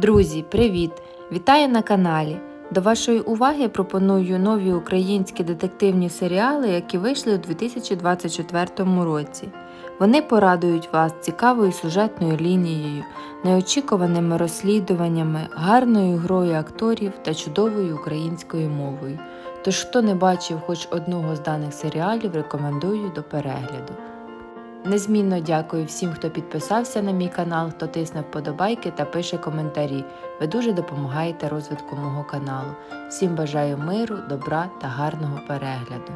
Друзі, привіт! Вітаю на каналі! До вашої уваги пропоную нові українські детективні серіали, які вийшли у 2024 році. Вони порадують вас цікавою сюжетною лінією, неочікуваними розслідуваннями, гарною грою акторів та чудовою українською мовою. Тож, хто не бачив хоч одного з даних серіалів, рекомендую до перегляду. Незмінно дякую всім, хто підписався на мій канал, хто тисне вподобайки та пише коментарі. Ви дуже допомагаєте розвитку мого каналу. Всім бажаю миру, добра та гарного перегляду.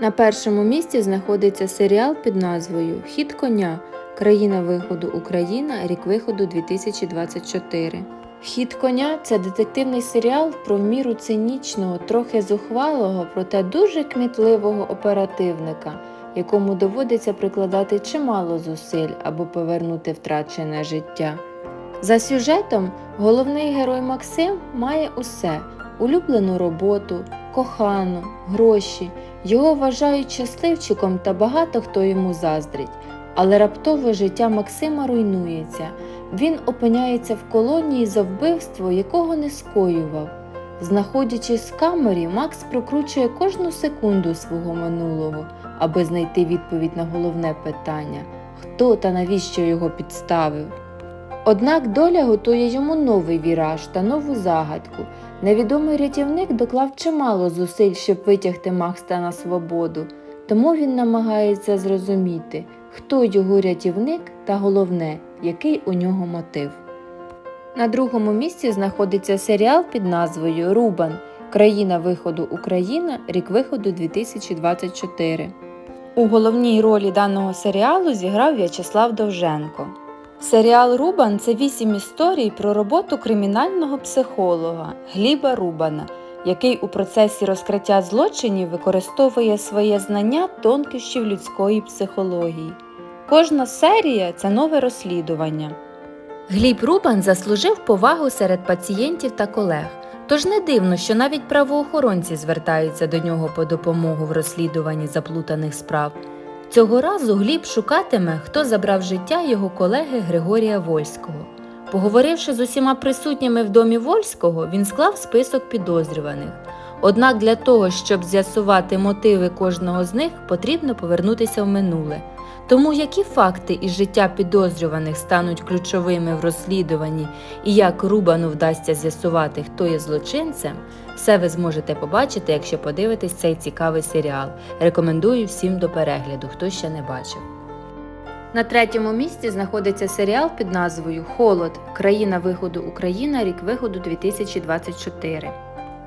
На першому місці знаходиться серіал під назвою Хід коня. Країна виходу Україна, рік виходу 2024. Хід коня це детективний серіал про в міру цинічного, трохи зухвалого, проте дуже кмітливого оперативника, якому доводиться прикладати чимало зусиль, аби повернути втрачене життя. За сюжетом головний герой Максим має усе: улюблену роботу, кохану, гроші. Його вважають щасливчиком та багато хто йому заздрить. Але раптово життя Максима руйнується. Він опиняється в колонії за вбивство, якого не скоював. Знаходячись в камері, Макс прокручує кожну секунду свого минулого, аби знайти відповідь на головне питання хто та навіщо його підставив. Однак доля готує йому новий віраж та нову загадку. Невідомий рятівник доклав чимало зусиль, щоб витягти Макса на свободу, тому він намагається зрозуміти, хто його рятівник та головне, який у нього мотив. На другому місці знаходиться серіал під назвою Рубан Країна виходу Україна, рік виходу 2024. У головній ролі даного серіалу зіграв В'ячеслав Довженко. Серіал Рубан це вісім історій про роботу кримінального психолога Гліба Рубана, який у процесі розкриття злочинів використовує своє знання тонкощів людської психології. Кожна серія це нове розслідування. Гліб Рубан заслужив повагу серед пацієнтів та колег. Тож не дивно, що навіть правоохоронці звертаються до нього по допомогу в розслідуванні заплутаних справ. Цього разу Гліб шукатиме, хто забрав життя його колеги Григорія Вольського. Поговоривши з усіма присутніми в домі Вольського, він склав список підозрюваних. Однак для того, щоб з'ясувати мотиви кожного з них, потрібно повернутися в минуле. Тому які факти із життя підозрюваних стануть ключовими в розслідуванні і як Рубану вдасться з'ясувати, хто є злочинцем, все ви зможете побачити, якщо подивитесь цей цікавий серіал. Рекомендую всім до перегляду, хто ще не бачив. На третьому місці знаходиться серіал під назвою Холод. Країна виходу Україна, рік виходу 2024.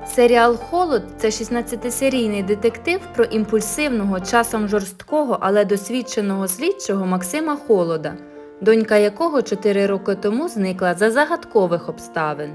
Серіал Холод це 16-серійний детектив про імпульсивного, часом жорсткого, але досвідченого слідчого Максима Холода, донька якого 4 роки тому зникла за загадкових обставин.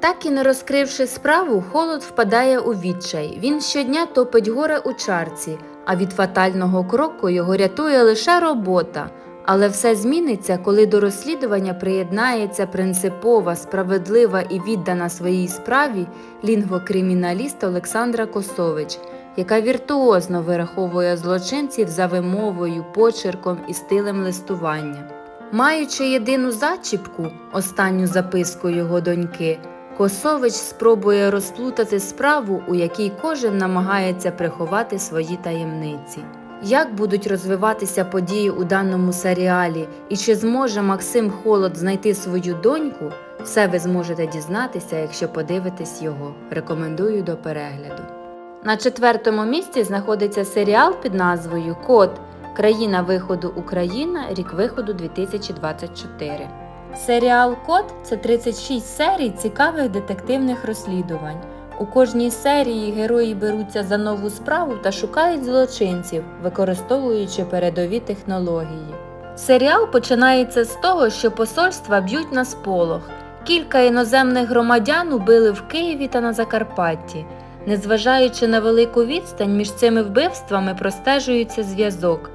Так і не розкривши справу, холод впадає у відчай. Він щодня топить горе у чарці, а від фатального кроку його рятує лише робота. Але все зміниться, коли до розслідування приєднається принципова, справедлива і віддана своїй справі лінгвокриміналіст Олександра Косович, яка віртуозно вираховує злочинців за вимовою, почерком і стилем листування. Маючи єдину зачіпку, останню записку його доньки, Косович спробує розплутати справу, у якій кожен намагається приховати свої таємниці. Як будуть розвиватися події у даному серіалі і чи зможе Максим Холод знайти свою доньку, все ви зможете дізнатися, якщо подивитесь його. Рекомендую до перегляду. На четвертому місці знаходиться серіал під назвою Код Країна виходу Україна, рік виходу 2024. Серіал Код це 36 серій цікавих детективних розслідувань. У кожній серії герої беруться за нову справу та шукають злочинців, використовуючи передові технології. Серіал починається з того, що посольства б'ють на сполох. Кілька іноземних громадян убили в Києві та на Закарпатті. Незважаючи на велику відстань, між цими вбивствами простежується зв'язок.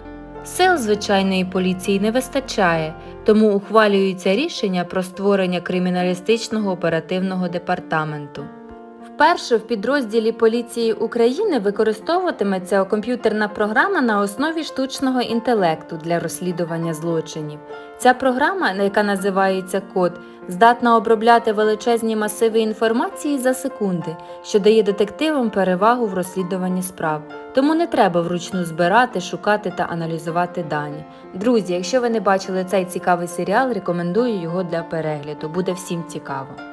Сил звичайної поліції не вистачає, тому ухвалюється рішення про створення криміналістичного оперативного департаменту. Вперше в підрозділі поліції України використовуватиметься комп'ютерна програма на основі штучного інтелекту для розслідування злочинів. Ця програма, яка називається Код, здатна обробляти величезні масиви інформації за секунди, що дає детективам перевагу в розслідуванні справ. Тому не треба вручну збирати, шукати та аналізувати дані. Друзі, якщо ви не бачили цей цікавий серіал, рекомендую його для перегляду. Буде всім цікаво.